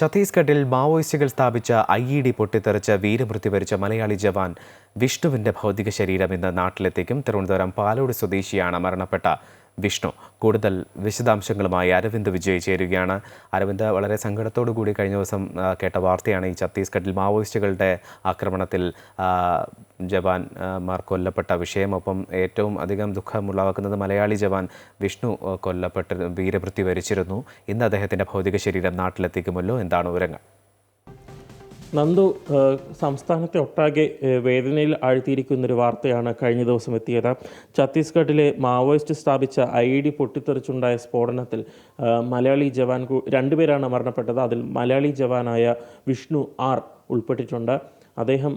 ഛത്തീസ്ഗഡിൽ മാവോയിസ്റ്റുകൾ സ്ഥാപിച്ച ഐ ഇ ഡി പൊട്ടിത്തെറിച്ച് വീരമൃത്യു വരിച്ച മലയാളി ജവാൻ വിഷ്ണുവിന്റെ ഭൗതിക ശരീരം ഇന്ന് നാട്ടിലെത്തിക്കും. തിരുവനന്തപുരം പാലോട് സ്വദേശിയാണ് മരണപ്പെട്ട വിഷ്ണു. കൂടുതൽ വിശദാംശങ്ങളുമായി അരവിന്ദ് വിജയ് ചേരുകയാണ്. അരവിന്ദ് വളരെ സങ്കടത്തോടു കൂടി കഴിഞ്ഞ ദിവസം കേട്ട വാർത്തയാണ് ഈ ഛത്തീസ്ഗഡിൽ മാവോയിസ്റ്റുകളുടെ ആക്രമണത്തിൽ ജവാൻമാർ കൊല്ലപ്പെട്ട വിഷയം. ഒപ്പം ഏറ്റവും അധികം ദുഃഖമുളവാക്കുന്നത് മലയാളി ജവാൻ വിഷ്ണു കൊല്ലപ്പെട്ട് വീരമൃത്യു വരിച്ചിരുന്നു. ഇന്ന് അദ്ദേഹത്തിന്റെ ഭൗതിക ശരീരം നാട്ടിലെത്തിക്കുമല്ലോ. എന്താണ് വിവരങ്ങൾ? നന്ദു സംസ്ഥാനത്തെ ഒട്ടാകെ വേദനയിൽ ആഴ്ത്തിയിരിക്കുന്നൊരു വാർത്തയാണ് കഴിഞ്ഞ ദിവസം എത്തിയത്. ഛത്തീസ്ഗഡിലെ മാവോയിസ്റ്റ് സ്ഥാപിച്ച ഐ ഡി പൊട്ടിത്തെറിച്ചുണ്ടായ സ്ഫോടനത്തിൽ മലയാളി ജവാൻ രണ്ടുപേരാണ് മരണപ്പെട്ടത്. അതിൽ മലയാളി ജവാനായ വിഷ്ണു ആർ ഉൾപ്പെട്ടിട്ടുണ്ട്. അദ്ദേഹം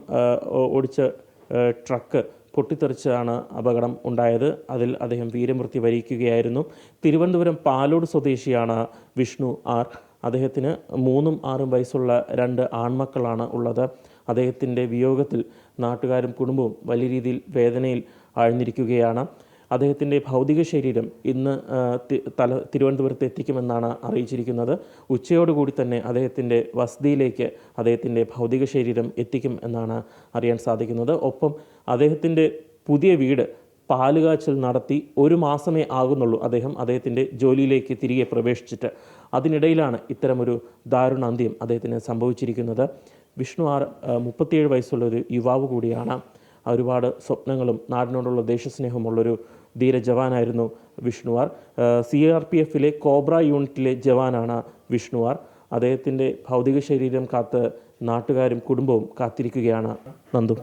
ഓടിച്ച ട്രക്ക് പൊട്ടിത്തെറിച്ചാണ് അപകടം ഉണ്ടായത്. അതിൽ അദ്ദേഹം വീരമൃത്യു വരിക്കുകയായിരുന്നു. തിരുവനന്തപുരം പാലോട് സ്വദേശിയാണ് വിഷ്ണു ആർ. അദ്ദേഹത്തിന് മൂന്നും ആറും വയസ്സുള്ള രണ്ട് ആൺമക്കളാണ് ഉള്ളത്. അദ്ദേഹത്തിന്റെ വിയോഗത്തിൽ നാട്ടുകാരും കുടുംബവും വലിയ രീതിയിൽ വേദനയിൽ ആഴ്ന്നിരിക്കുകയാണ്. അദ്ദേഹത്തിന്റെ ഭൗതിക ശരീരം ഇന്ന് തല തിരുവനന്തപുരത്ത് എത്തിക്കുമെന്നാണ് അറിയിച്ചിരിക്കുന്നത്. ഉച്ചയോടുകൂടി തന്നെ അദ്ദേഹത്തിന്റെ വസതിയിലേക്ക് അദ്ദേഹത്തിന്റെ ഭൗതിക ശരീരം എത്തിക്കും എന്നാണ് അറിയാൻ സാധിക്കുന്നത്. ഒപ്പം അദ്ദേഹത്തിന്റെ പുതിയ വീട് പാലുകാച്ചൽ നടത്തി ഒരു മാസമേ ആകുന്നുള്ളൂ അദ്ദേഹം അദ്ദേഹത്തിന്റെ ജോലിയിലേക്ക് തിരികെ പ്രവേശിച്ചിട്ട്. അതിനിടയിലാണ് ഇത്തരമൊരു ദാരുണ അന്ത്യം അദ്ദേഹത്തിന് സംഭവിച്ചിരിക്കുന്നത്. വിഷ്ണു ആർ മുപ്പത്തിയേഴ് വയസ്സുള്ള ഒരു യുവാവ് കൂടിയാണ്. ഒരുപാട് സ്വപ്നങ്ങളും നാടിനോടുള്ള ദേശസ്നേഹമുള്ളൊരു ധീര ജവാനായിരുന്നു വിഷ്ണുവാർ സി ആർ പി എഫിലെ കോബ്ര യൂണിറ്റിലെ ജവാനാണ് വിഷ്ണുവാർ അദ്ദേഹത്തിന്റെ ഭൗതിക ശരീരം കാത്ത് നാട്ടുകാരും കുടുംബവും കാത്തിരിക്കുകയാണ്. നന്ദു.